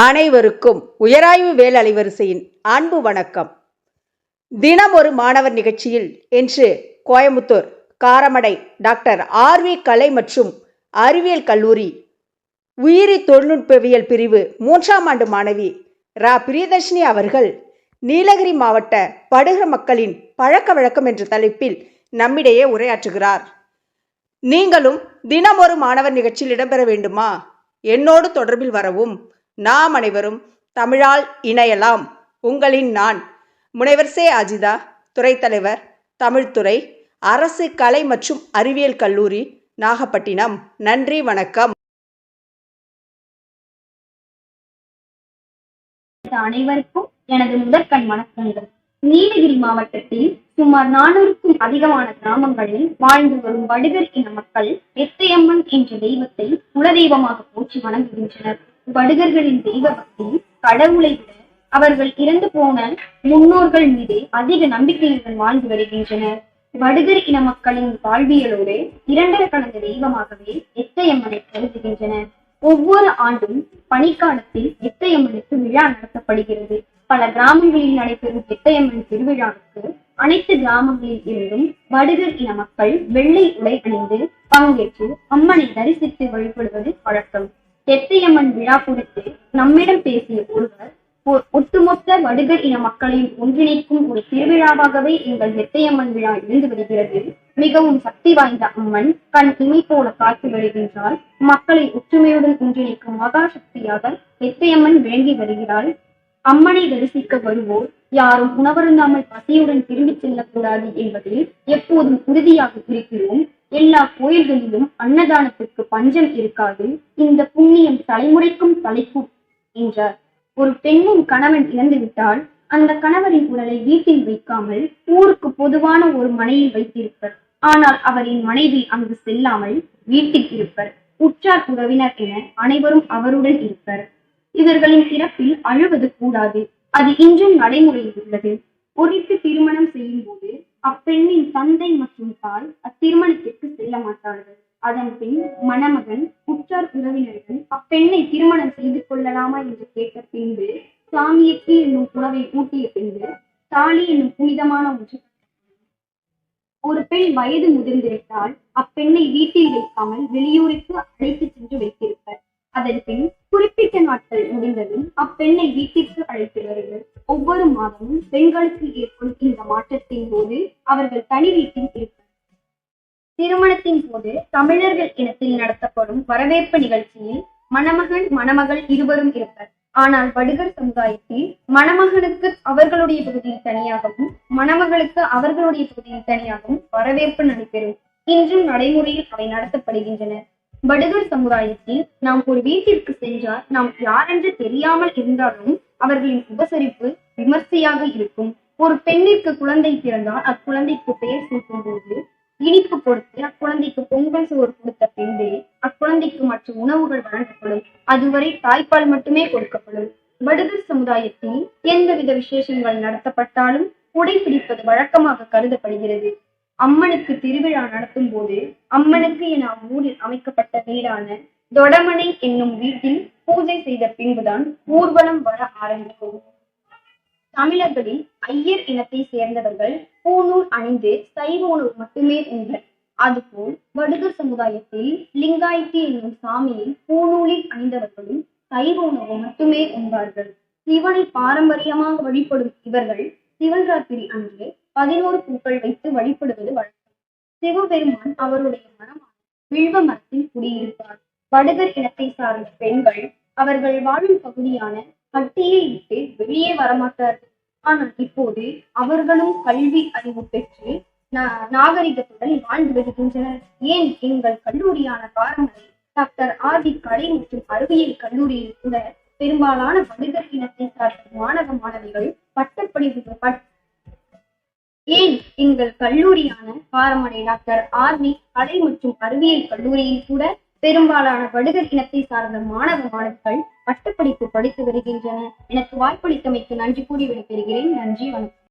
அனைவருக்கும் உயராய்வு வேல் அலைவரிசையின் அன்பு வணக்கம். தினம் ஒரு மாணவர் நிகழ்ச்சியில் இன்று கோயம்புத்தூர் காரமடை டாக்டர் ஆர்வி கலை மற்றும் அறிவியல் கல்லூரி உயிரி தொழில்நுட்பவியல் பிரிவு மூன்றாம் ஆண்டு மாணவி ரா. பிரியதர்ஷினி அவர்கள் நீலகிரி மாவட்ட படுகர் மக்களின் பழக்க வழக்கம் என்ற தலைப்பில் நம்மிடையே உரையாற்றுகிறார். நீங்களும் தினம் ஒரு மாணவர் நிகழ்ச்சியில் இடம்பெற வேண்டுமா? என்னோடு தொடர்பில் வரவும் நாம் அனைவரும் தமிழால் இணையலாம். உங்களின் நான் முனைவர் சே அஜிதா துறைத்தலைவர் தமிழ்துறை அரசு கலை மற்றும் அறிவியல் கல்லூரி நாகப்பட்டினம். நன்றி வணக்கம். அனைவருக்கும் எனது முதற்கண் வணக்கங்கள். நீலகிரி மாவட்டத்தில் சுமார் நானூறுக்கும் அதிகமான கிராமங்களில் வாழ்ந்து வரும் வடுகர் இன மக்கள் எத்தையம்மன் என்ற தெய்வத்தை குலதெய்வமாக போற்றி வணங்குகின்றனர். வடுகர்களின் தெய்வ பக்தி கடவுளை விட அவர்கள் இறந்து போன முன்னோர்கள் மீது அதிக நம்பிக்கையுடன் வாழ்ந்து வருகின்றனர். வடுகர் இன மக்களின் வாழ்வியலோடு இரண்டர கலந்த தெய்வமாகவே எத்தையம்மனை கருதுகின்றனர். ஒவ்வொரு ஆண்டும் பனிக்காலத்தில் எத்தையம்மனுக்கு விழா நடத்தப்படுகிறது. பல கிராமங்களில் நடைபெறும் எத்தையம்மன் திருவிழாவுக்கு அனைத்து கிராமங்களில் இருந்தும் வடுகர் இன மக்கள் வெள்ளை உடை அணிந்து பங்கேற்று அம்மனை தரிசித்து வழிபடுவது வழக்கம். தெத்தையம்மன் விழா குறித்து நம்மிடம் பேசிய ஒருவர் ஒ- ஒட்டுமொத்த வடுகர் இன மக்களையும் ஒன்றிணைக்கும் ஒரு திருவிழாவாகவே எங்கள் எத்தையம்மன் விழா இருந்து வருகிறது. மிகவும் சக்தி வாய்ந்த அம்மன் கண் இமை போல காத்து வருகின்றால் மக்களை ஒற்றுமையுடன் ஒன்றிணைக்கும் மகா சக்தியாக எத்தையம்மன் விளங்கி வருகிறாள். அம்மனை தரிசிக்க வருவோர் யாரும் உணவருந்தாமல் பசியுடன் திரும்பிச் செல்லக்கூடாது என்பதில் எப்போதும் உறுதியாக இருக்கிறோம். எல்லா கோயில்களிலும் அன்னதானத்திற்கு பஞ்சம் இருக்காது. இந்த புண்ணியம் தலைமுறைக்கும் தலைக்கும் என்றார். ஒரு பெண்ணின் கணவன் இறந்துவிட்டால் அந்த கணவரின் உடலை வீட்டில் வைக்காமல் ஊருக்கு பொதுவான ஒரு மனையில் வைத்திருப்பர். ஆனால் அவரின் மனைவி அங்கு செல்லாமல் வீட்டில் இருப்பர். உற்றார் உறவினர் என அனைவரும் அவருடன் இருப்பர். இவர்களின் இறப்பில் அழுவது கூடாது. அது இன்றும் நடைமுறையில் உள்ளது. பொறித்து திருமணம் செய்யும் போது அப்பெண்ணின் தந்தை மற்றும் தாய் அத்திருமண செல்ல மாட்டார்கள். அதன் பின் மணமகன் உற்றார் உறவினர்கள் அப்பெண்ணை திருமணம் செய்து கொள்ளலாமா என்று கேட்ட பின்பு சாமியக்கு என்னும் உறவை ஊட்டிய பின்பு தாலி என்னும் புனிதமான ஒன்று ஒரு பெண் வயது முதிர்ந்திருந்தால் அப்பெண்ணை வீட்டில் வைக்காமல் வெளியூருக்கு அழைத்து சென்று வைத்திருப்பர். அதன் பின் குறிப்பிட்ட நாட்கள் முடிந்ததும் அப்பெண்ணை வீட்டிற்கு அழைத்து வருவர். ஒவ்வொரு மாதமும் பெண்களுக்கு ஏற்படும் இந்த மாற்றத்தின் போது அவர்கள் தனி வீட்டில் இருப்பர். திருமணத்தின் போது தமிழர்கள் இனத்தில் நடத்தப்படும் வரவேற்பு நிகழ்ச்சியில் மணமகன் மணமகள் இருவரும் இருப்பர். ஆனால் வடுகர் சமுதாயத்தில் மணமகனுக்கு அவர்களுடைய பகுதியில் தனியாகவும் மணமகளுக்கு அவர்களுடைய பகுதியில் தனியாகவும் வரவேற்பு நடைபெறும். இன்றும் நடைமுறையில் அவை நடத்தப்படுகின்றன வடுகர் சமுதாயத்தில் நாம் ஒரு வீட்டிற்கு சென்றால் நாம் யாரென்று தெரியாமல் இருந்தாலும் அவர்களின் உபசரிப்பு விமர்சையாக இருக்கும். ஒரு பெண்ணிற்கு குழந்தை பிறந்தால் அக்குழந்தைக்கு பெயர் சூட்டும் போது இனிப்பு கொடுத்து அக்குழந்தைக்கு பொங்கல் சோறு கொடுத்த பின்பு அக்குழந்தைக்கு மற்ற உணவுகள் வழங்கப்படும். அதுவரை தாய்ப்பால் மட்டுமே கொடுக்கப்படும். வடுகர் சமுதாயத்தில் எந்தவித விசேஷங்கள் நடத்தப்பட்டாலும் குடைபிடிப்பது வழக்கமாக கருதப்படுகிறது. அம்மனுக்கு திருவிழா நடத்தும் போது அம்மனுக்கு என அவ்வூரில் அமைக்கப்பட்ட வீடான தொடமனை என்னும் வீட்டில் பூஜை செய்த பின்புதான் ஊர்வலம் வர ஆரம்பிக்கும். தமிழர்களில் ஐயர் இனத்தை சேர்ந்தவர்கள் பூணூல் அணிந்து சைவ உணவு மட்டுமே உண்பர். அதுபோல் வடுகர் சமுதாயத்தில் லிங்காயத்தி என்னும் சாமியை பூணூலில் அணிந்தவர்களும் சைவ உணவு மட்டுமே உண்பார்கள். சிவனை பாரம்பரியமாக வழிபடும் இவர்கள் சிவராத்திரி அன்று பதினோரு பூக்கள் வைத்து வழிபடுவது வழக்கம். சிவபெருமான் அவருடைய மனமான வில்வ மரத்தில் குடியிருப்பார். வடுகர் இனத்தை சார்ந்த பெண்கள் அவர்கள் வாழும் பகுதியான கட்டியை விட்டு வெளியே வரமாட்டார்கள். ஆனால் இப்போது அவர்களும் கல்வி அறிவு பெற்று நாகரிகத்துடன் வாழ்ந்து வருகின்றனர். ஏன் எங்கள் கல்லூரியான காரமடை டாக்டர் ஆர் டி கலை மற்றும் அறிவியல் கல்லூரியில் கூட பெரும்பாலான மனிதர் இனத்தை சார்ந்த மாணவ மாணவிகள் பட்டப்படிப்பு ஏன் எங்கள் கல்லூரியான காரமடை டாக்டர் ஆர்வி கலை மற்றும் அறிவியல் கல்லூரியில் கூட பெரும்பாலான படுகர் இனத்தை சார்ந்த மாணவ மாணவிகள் பட்டப்படிப்பு படித்து வருகின்றனர். எனக்கு வாய்ப்பளித்தமைக்கு நன்றி கூறி விடைபெறுகிறேன். நன்றி வணக்கம்.